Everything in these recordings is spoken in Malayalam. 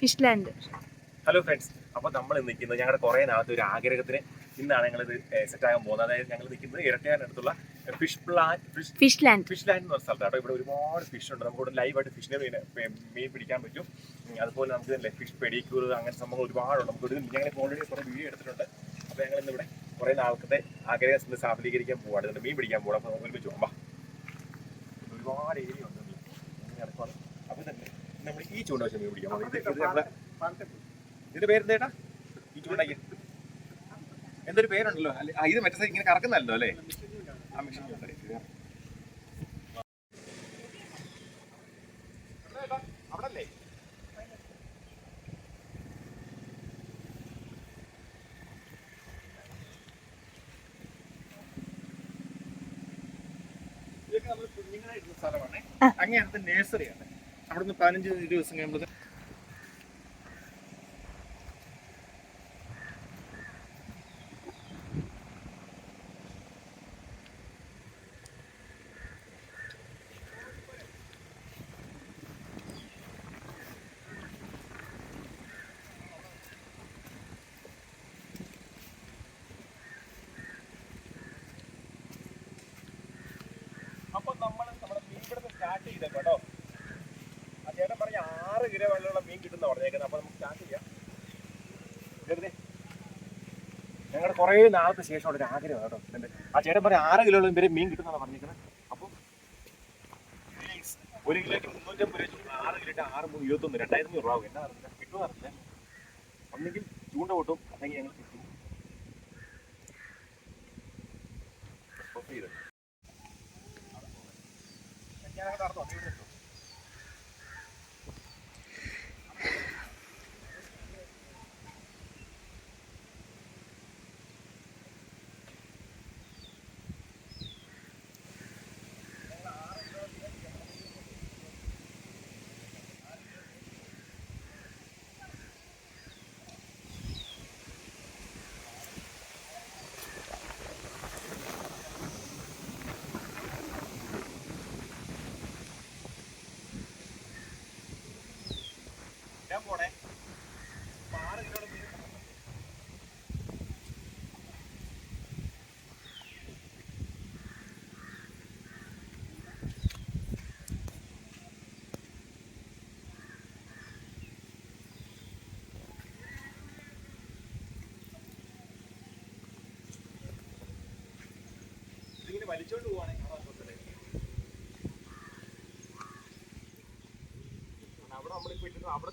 ഫിഷ് ലാൻഡ് ഹലോ ഫ്രണ്ട്സ് അപ്പോൾ നമ്മൾ നിൽക്കുന്നത് ഞങ്ങളുടെ കുറേ നാളത്തെ ഒരു ആഗ്രഹത്തിന് ഇന്നാണ് ഞങ്ങൾ ഇത് സെറ്റ് ആകാൻ പോകുന്നത്. അതായത് ഞങ്ങൾ നിൽക്കുന്നത് ഇരട്ടയാനടുത്തുള്ള fish plan fish land fish land എന്ന് പറഞ്ഞ സ്ഥലത്താണ് ഇവിടെ ഒരുപാട് ഫിഷ് ഉണ്ട്. നമുക്ക് ഇവിടെ ലൈവായിട്ട് ഫിഷിനെ മീൻ മീൻ പിടിക്കാൻ പറ്റും. അതുപോലെ നമുക്ക് ഇതല്ലേ ഫിഷ് പെഡിക്യൂർ അങ്ങനെ സംഭവങ്ങൾ ഒരുപാടുണ്ട്. നമുക്ക് ഒരു ഞങ്ങൾ ഓൾറെഡി കുറേ വീഡിയോ എടുത്തിട്ടുണ്ട്. അപ്പോൾ ഞങ്ങൾ ഇന്നിവിടെ കുറേ നാളത്തെ ആഗ്രഹം സാഫലീകരിക്കാൻ പോവാണ്. മീൻ പിടിക്കാൻ പോകണം അപ്പോൾ നമുക്ക് ഒരുമിച്ച് പോകാം ഒരുപാട് ഏരിയ ഉണ്ട്. ഇങ്ങനെ നമ്മൾ ഈ ചൂണ്ട വെച്ച് മീൻ ഇത് ഇതിന്റെ പേരെന്തേട്ടാ? ഈ ചൂണ്ടയ്ക്ക് എന്തൊരു പേരുണ്ടല്ലോ. അല്ലെ ഇത് മറ്റേ സൈഡ് ഇങ്ങനെ കറക്കുന്നല്ലോ അല്ലേ? ആ മെഷീൻ ചൂണ്ട. ഇത്. അവിടല്ലേ? ഇതൊക്കെ നമ്മൾ കുഞ്ഞുങ്ങളായിട്ടുള്ള സ്ഥലമാണ്. അങ്ങനത്തെ അങ്ങേ നേഴ്സറിയാണ് അവിടുന്ന് പതിനഞ്ച് ദിവസം കഴിയുമ്പോൾ അപ്പൊ നമ്മൾ നമ്മുടെ മീൻ സ്റ്റാർട്ട് കേട്ടോ ആ ചേട്ടൻ പറഞ്ഞ ആറ് കിലോ വെള്ളമുള്ള മീൻ കിട്ടുന്ന പറഞ്ഞേക്കുന്നത് അപ്പൊ നമുക്ക് സ്റ്റാർട്ട് ചെയ്യാം. ഇതെവിടെ? ഞങ്ങളുടെ കുറേ നാളത്തെ ശേഷമുള്ള ഒരു ആഗ്രഹം കേട്ടോ? ആ ചേട്ടൻ പറഞ്ഞ ആറ് കിലോ വരെ മീൻ കിട്ടുന്നതാണ് പറഞ്ഞേക്കുന്നത് അപ്പൊ ഒരു കിലോയ്ക്ക് മുന്നൂറ്റമ്പത് രൂപ ആറ് കിലോട്ട് ആറ് മൂന്ന് ഇരുപത്തൊന്ന് രണ്ടായിരത്തി രൂപ ആവും എന്നാ അറിയില്ല കിട്ടുമോ അറിയില്ല. ഒന്നെങ്കിൽ ചൂണ്ട കൂട്ടും അല്ലെങ്കിൽ ഞങ്ങൾ കിട്ടും. സ്റ്റോപ്പ് ചെയ്ത്? ഞാനങ്ങോട്ട് വലിച്ചോണ്ട് പോവാണെങ്കിൽ കാണാൻ സുഖല്ലേ? അവിടെ നമ്മളിപ്പോ ഇട്ടിട്ട് അവിടെ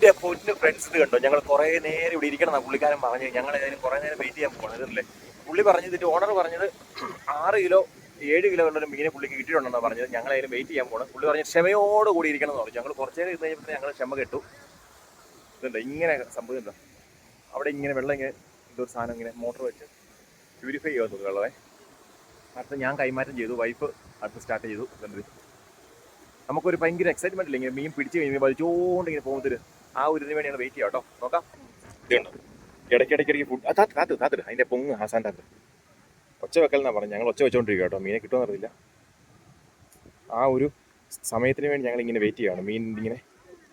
എന്റെ പൊന്നു ഫ്രണ്ട്സ് ഇത് കണ്ടോ? ഞങ്ങൾ കുറെ നേരം ഇവിടെ ഇരിക്കണം എന്നാ പുള്ളിക്കാരൻ പറഞ്ഞു ഞങ്ങൾ ഏതായാലും കുറെ നേരം വെയിറ്റ് ചെയ്യാൻ പോകണം അതല്ലേ? പുള്ളി പറഞ്ഞത് ഇതിന്റെ ഓണർ പറഞ്ഞത് ആറ് കിലോ ഏഴ് കിലോ ഉള്ള ഒരു മീനെ പുള്ളിക്ക് കിട്ടിയിട്ടുണ്ടെന്നാണ് പറഞ്ഞത്. ഞങ്ങൾ അതിന് വെയിറ്റ് ചെയ്യാൻ പോകണം പുള്ളി പറഞ്ഞ് ക്ഷമയോട് കൂടി ഇരിക്കണം എന്ന് പറഞ്ഞു. ഞങ്ങൾ കുറച്ച് നേരം ഇരുന്ന് കഴിഞ്ഞപ്പോൾ ഞങ്ങൾ ക്ഷമ കെട്ടു. ഇതുണ്ടോ ഇങ്ങനെ സംഭവം ഉണ്ടോ അവിടെ ഇങ്ങനെ വെള്ളം ഇങ്ങനെ ഇതൊരു സാധനം ഇങ്ങനെ മോട്ടർ വെച്ച് പ്യൂരിഫൈ തോന്നുന്നു വെള്ളമേ. അടുത്ത് ഞാൻ കൈമാറ്റം ചെയ്തു വൈഫ് അടുത്ത് സ്റ്റാർട്ട് ചെയ്തു. നമുക്കൊരു ഭയങ്കര എക്സൈറ്റ്മെന്റ് ഇല്ല ഇങ്ങനെ മീൻ പിടിച്ച് കഴിഞ്ഞ് വലിച്ചോണ്ട് ഇങ്ങനെ പോകുന്നതിന് ആ ഒരു ഇതിന് വേണ്ടിയാണ് വെയിറ്റ് ചെയ്യാം കേട്ടോ. നോക്കാം. ഇതുണ്ടോ ഇടയ്ക്കിടയ്ക്കിടയ്ക്ക് ഫുഡ് താത്ത് താത്ത് താത്തിട്ട് അതിന്റെ പൊങ്ങ് ആസാൻ താത്ത് ഒച്ച വെക്കൽ എന്നാ പറഞ്ഞു ഞങ്ങൾ ഒച്ച വെച്ചോണ്ടിരിക്കുക കേട്ടോ. മീനെ കിട്ടുമെന്ന് അറിയില്ല ആ ഒരു സമയത്തിന് വേണ്ടി ഞങ്ങൾ ഇങ്ങനെ വെയിറ്റ് ചെയ്യാണ് മീൻ ഇങ്ങനെ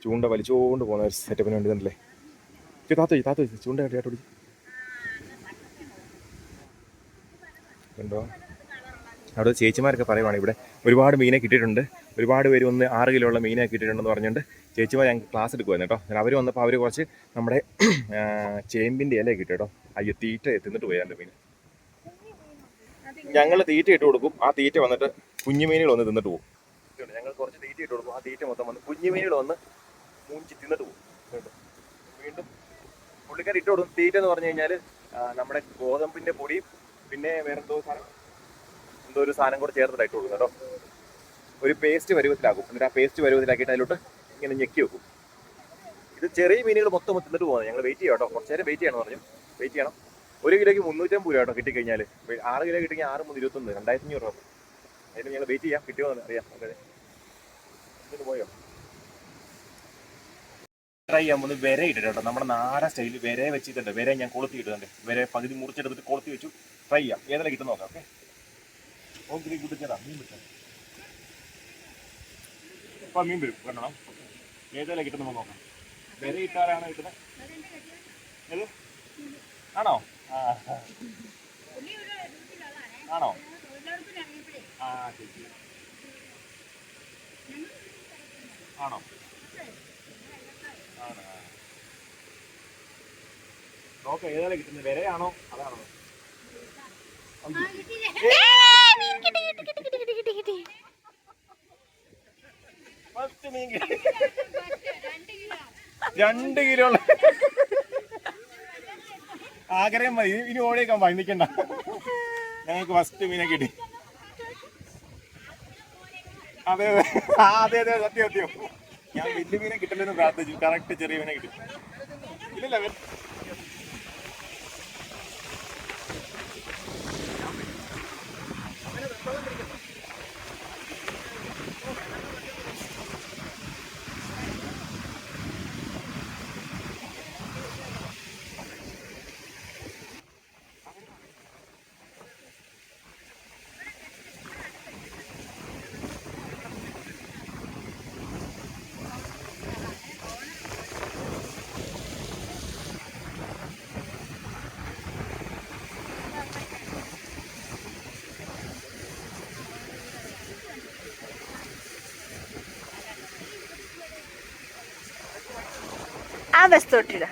ചൂണ്ട വലിച്ചുകൊണ്ട് പോകുന്ന ഒരു സെറ്റപ്പിന് വേണ്ടി തന്നല്ലേ താത്തു താത്തു ചൂണ്ട കേട്ടോ കണ്ടോ? അവിടെ ചേച്ചിമാരൊക്കെ പറയുവാണ് ഇവിടെ ഒരുപാട് മീനെ കിട്ടിയിട്ടുണ്ട്. ഒരുപാട് പേര് വന്ന് ആറ് കിലോ ഉള്ള മീനെ കിട്ടിയിട്ടുണ്ടെന്ന് പറഞ്ഞുകൊണ്ട് ചേച്ചിമാർ ഞങ്ങൾക്ക് ക്ലാസ് എടുക്കുമായിരുന്നു കേട്ടോ. അവർ വന്നപ്പോൾ അവർ കുറച്ച് നമ്മുടെ ചേമ്പിന്റെ ഇല കിട്ടി കേട്ടോ. അയ്യോ തീറ്റ തിന്നിട്ട് പോയാലോ മീൻ. ഞങ്ങൾ തീറ്റ ഇട്ട് കൊടുക്കും. ആ തീറ്റ വന്നിട്ട് കുഞ്ഞുമീനുകൾ വന്ന് തിന്നിട്ട് പോകും. ഞങ്ങൾ കുറച്ച് തീറ്റ ഇട്ട് കൊടുക്കും. ആ തീറ്റ മൊത്തം വന്ന് കുഞ്ഞുമീനുകൾ വന്ന് മൂഞ്ചി തിന്നിട്ട് പോകും. വീണ്ടും പുള്ളിക്കാർ ഇട്ട് കൊടുക്കും. തീറ്റ എന്ന് പറഞ്ഞു കഴിഞ്ഞാൽ നമ്മുടെ ഗോതമ്പിന്റെ പൊടിയും പിന്നെ വേറെ എന്തോ സാധനം എന്തോ ഒരു സാധനം കൂടെ ചേർത്തിട്ട് ഇട്ട് കൊടുക്കും കേട്ടോ. ഒരു പേസ്റ്റ് പരുവത്തിലാക്കും. എന്നിട്ട് ആ പേസ്റ്റ് പരുവത്തിലാക്കിയിട്ട് അതിലോട്ട് ഇങ്ങനെ ഞെക്കി വെക്കും. ഇത് ചെറിയ മീനുകൾ മൊത്തം തിന്നിട്ട് പോകുന്നത് ഞങ്ങൾ വെയിറ്റ് ചെയ്യാം കേട്ടോ. കുറച്ച് നേരം വെയിറ്റ് ചെയ്യണം പറഞ്ഞു. വെയിറ്റ് ചെയ്യണം. ഒരു കിലോയ്ക്ക് മുന്നൂറ്റമ്പത് രൂപ കേട്ടോ കിട്ടിക്കഴിഞ്ഞാൽ ആറ് കിലോ കിട്ടിയെങ്കിൽ ആറ് മൂന്ന് ഇരുപത്തൊന്ന് രണ്ടായിരത്തി അഞ്ഞൂറ് രൂപ. അതിന് ഞങ്ങൾ വെയിറ്റ് ചെയ്യാം. കിട്ടിയോ എന്ന് അറിയാം. ഓക്കെ. പോയോ? ട്രൈ ചെയ്യാൻ പോകുന്നത് വിര ഇട്ടിട്ട് കേട്ടോ. നമ്മുടെ നാടൻ സ്റ്റൈലിൽ വിര വെച്ചിട്ടുണ്ട്. വിര ഞാൻ കൊളുത്തി ഇട്ടിട്ടുണ്ട് വിര പകുതി മുറിച്ചെടുത്തിട്ട് കൊളുത്തി വെച്ചു. ട്രൈ ചെയ്യാം. ഏതെല്ലാം കിട്ടുന്ന നോക്കാം. ഓക്കെ. ഓക്കെ കുട്ടിച്ചേടാ മീൻ കിട്ടാം അപ്പം മീൻ വരും. കാരണം ഏതെല്ലാം കിട്ടുന്ന നോക്കാം. വില ഇട്ടാലാണ് കിട്ടുന്നത് ഏത്? ആണോ? ആണോ? ആ ശരി. ആണോ? ആണ് ആ. നോക്കാം ഏതായാലും കിട്ടുന്നത് വിരയാണോ അതാണോ? ഫസ്റ്റ് മീൻ കിട്ടി. രണ്ട് കിലോ ആഗ്രഹം മതി. ഇനി ഓടിയേക്കാൻ മതി നിൽക്കണ്ട. ഞങ്ങൾക്ക് ഫസ്റ്റ് മീനെ കിട്ടി. അതെ അതെ. ആ, അതെ അതെ സത്യം സത്യം. ഞാൻ വലിയ മീനെ കിട്ടില്ലെന്ന് പ്രാർത്ഥിച്ചു. കറക്റ്റ് ചെറിയ മീനെ കിട്ടി. ഇല്ലല്ല ബസ് തൊട്ടിട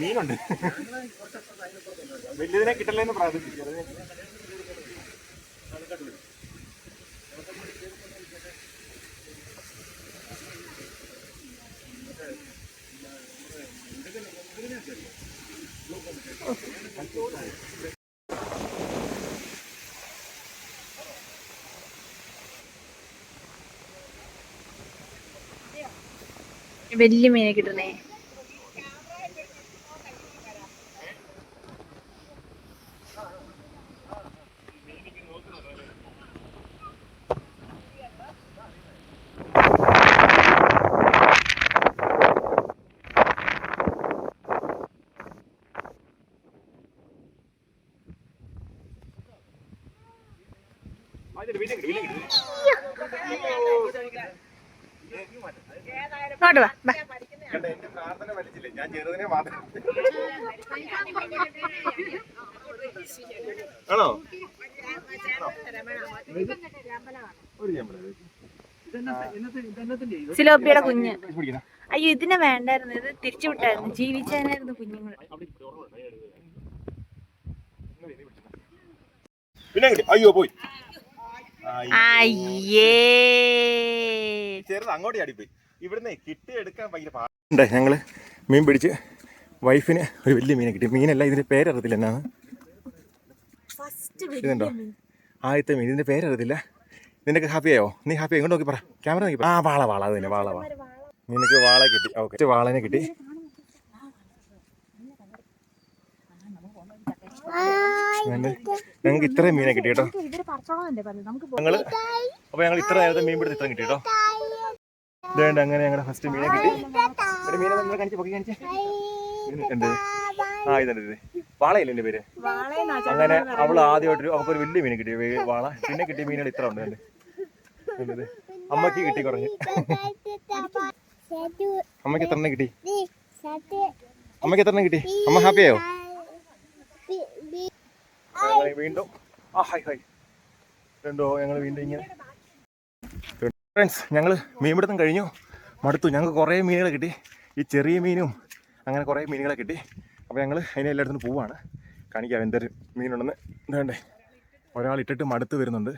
മീനുണ്ട്. വലിയതിനെ കിട്ടല്ലെന്ന് പ്രാർത്ഥിച്ചു. വലിയ മീനെ കിട്ടണേ അതിന്റെ വീട്ടിൽ കിട്ടി, വീട്ടിൽ കിട്ടി. ഇങ്ങോട്ട് വാ വാ. കണ്ടോ, എന്റെ ഫലിച്ചില്ലേ? ഞാൻ ചെറുതിനെ മാത്രം. ആണോ? ഒരു ചെമ്പല സിലോപ്പിയുടെ കുഞ്ഞ്. അയ്യോ ഇതിനെ വേണ്ടായിരുന്നു. ഇത് തിരിച്ചു വിട്ടായിരുന്നു. ജീവിച്ചാനായിരുന്നു കുഞ്ഞുങ്ങൾ പിന്നെ അയ്യോ പോയി. അയ്യേ. ചെറുത് അങ്ങോട്ട് ചാടിപ്പോയി. ഇവിടുന്ന് കിട്ടിയെടുക്കാൻ ഭയങ്കര പാടുണ്ട് ഞങ്ങൾ. മീൻ പിടിച്ച് വൈഫിന് ഒരു വലിയ മീനെ കിട്ടി. മീനല്ല ഇതിന്റെ പേരറിയത്തില്ല എന്നാണ്. ഇതുണ്ടോ ആദ്യത്തെ മീൻ. ഇതിന്റെ പേരറിയത്തില്ല. നിനക്ക് ഹാപ്പിയായോ നീ ഹാപ്പി എങ്ങോട്ട് നോക്കി പറ. ക്യാമറ നോക്കി. ആ വാള വാള അത് തന്നെ വാള വാള. നിനക്ക് വാള കിട്ടി. ഓക്കെ വാളനെ കിട്ടി. ഞങ്ങൾക്ക് ഇത്രയും മീനെ കിട്ടി കേട്ടോ. ഞങ്ങൾ അപ്പൊ ഞങ്ങൾ ഇത്ര നേരത്തെ മീൻ പിടിച്ച് ഇത്രയും കിട്ടി കേട്ടോ. ഇതുകൊണ്ട് അങ്ങനെ ഞങ്ങളുടെ ഫസ്റ്റ് മീനെ കിട്ടി. ഒരു മീനെ നമ്മൾ കാണിച്ച് പൊക്കി കാണിച്ചേ. എന്ത്? ആ ഇതുണ്ട് ഇത്? വാളയില്ലേ പേര്? അങ്ങനെ അവൾ ആദ്യമായിട്ട് അവൾക്ക് ഒരു വലിയ മീൻ കിട്ടി. വാള. പിന്നെ കിട്ടിയ മീനുകൾ ഇത്ര ഉണ്ട്? അമ്മയ്ക്ക് കിട്ടി കുറഞ്ഞു. അമ്മയ്ക്ക് എത്ര കിട്ടി? അമ്മയ്ക്ക് എത്ര കിട്ടി? അമ്മ ഹാപ്പിയായോ വീണ്ടും ആ ഹായ് ഹായ്. രണ്ടോ ഞങ്ങൾ വീണ്ടും ഇങ്ങനെ ഫ്രണ്ട്സ് ഞങ്ങൾ മീൻപിടുത്തം കഴിഞ്ഞു. മടുത്തു. ഞങ്ങൾക്ക് കുറേ മീനുകൾ കിട്ടി. ഈ ചെറിയ മീനും അങ്ങനെ കുറേ മീനുകളെ കിട്ടി. അപ്പോൾ ഞങ്ങൾ അതിനെ എല്ലായിടത്തും പോവാണ്. കാണിക്കാം എന്തൊരു മീനുണ്ടെന്ന്. വേണ്ടേ ഒരാൾ ഇട്ടിട്ട് മടുത്ത് വരുന്നുണ്ട്.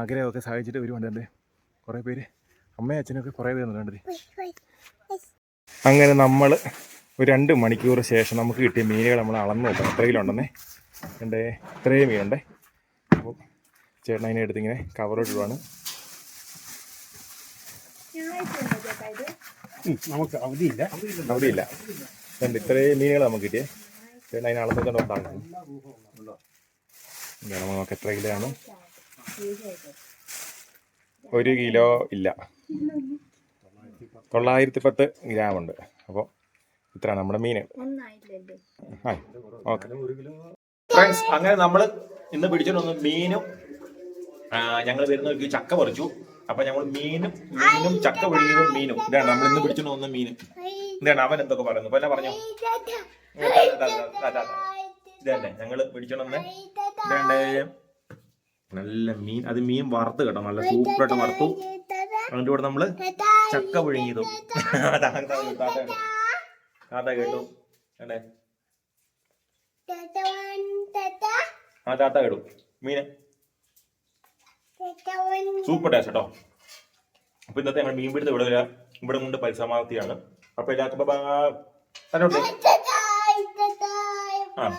ആഗ്രഹമൊക്കെ സഹായിച്ചിട്ട് വരുന്നുണ്ട് എന്റെ കുറേ പേര് അമ്മയും അച്ഛനൊക്കെ കുറേ പേര് വന്നിട്ടുണ്ട് അങ്ങനെ നമ്മൾ ഒരു രണ്ട് മണിക്കൂർ ശേഷം നമുക്ക് കിട്ടിയ മീനുകൾ നമ്മൾ അളന്ന് നോക്കാം. എത്ര കിലോ ഉണ്ടെന്നേ? എന്റെ ഇത്രയും മീനുണ്ടേ അപ്പോൾ ചേട്ടൻ അതിനെ എടുത്തിങ്ങനെ ഇങ്ങനെ കവറോട്ട് ഇടുവാണ്. നമുക്ക് അവധിയില്ല. അവധിയില്ല. രണ്ട് ഇത്രയും മീനുകൾ നമുക്ക് കിട്ടിയേ. ചേട്ടൻ അതിന് അളന്നൊക്കെ നോക്കാം ഇതാണ് നമുക്ക് എത്ര കിലോ ആണ്? ഒരു കിലോ ഇല്ല. തൊള്ളായിരത്തി പത്ത് ഗ്രാം ഉണ്ട്. അപ്പോൾ ഇത്രയാണ് നമ്മുടെ ആ ഓക്കെ. ഫ്രണ്ട്സ് അങ്ങനെ നമ്മൾ ഇന്ന് പിടിച്ചിട്ടൊന്ന് മീനും ഞങ്ങൾ വരുന്നവർക്ക് ചക്ക പറിച്ചു. അപ്പൊ ഞങ്ങൾ മീനും മീനും ചക്ക പിടിക്കുന്നതും മീനും. ഇതാണ് നമ്മൾ ഇന്ന് പിടിച്ചു വന്ന മീൻ. ഇതാണ് അവൻ എന്തൊക്കെ പറയുന്നു? അപ്പൊ പറഞ്ഞു? ഇതല്ലേ ഞങ്ങൾ പിടിച്ചോണ്ട് വന്നേ നല്ല മീൻ. അത് മീൻ വറുത്ത് കേട്ടോ. നല്ല സൂപ്പറായിട്ട് വറുത്തു. അതിന്റെ കൂടെ നമ്മൾ ചക്ക പുഴുങ്ങിയതും. താത്ത കേട്ടു. അല്ലേ? ആ താത്ത മീന്? സൂപ്പർ ടേസ്റ്റ് കേട്ടോ അപ്പൊ ഇന്നത്തെ ഞങ്ങൾ മീൻ പിടുത്തം ഇവിടെ വരാം. ഇവിടെ കൊണ്ട് പരിസമാപ്തിയാണ്. അപ്പൊ എല്ലാവർക്കും. ആ.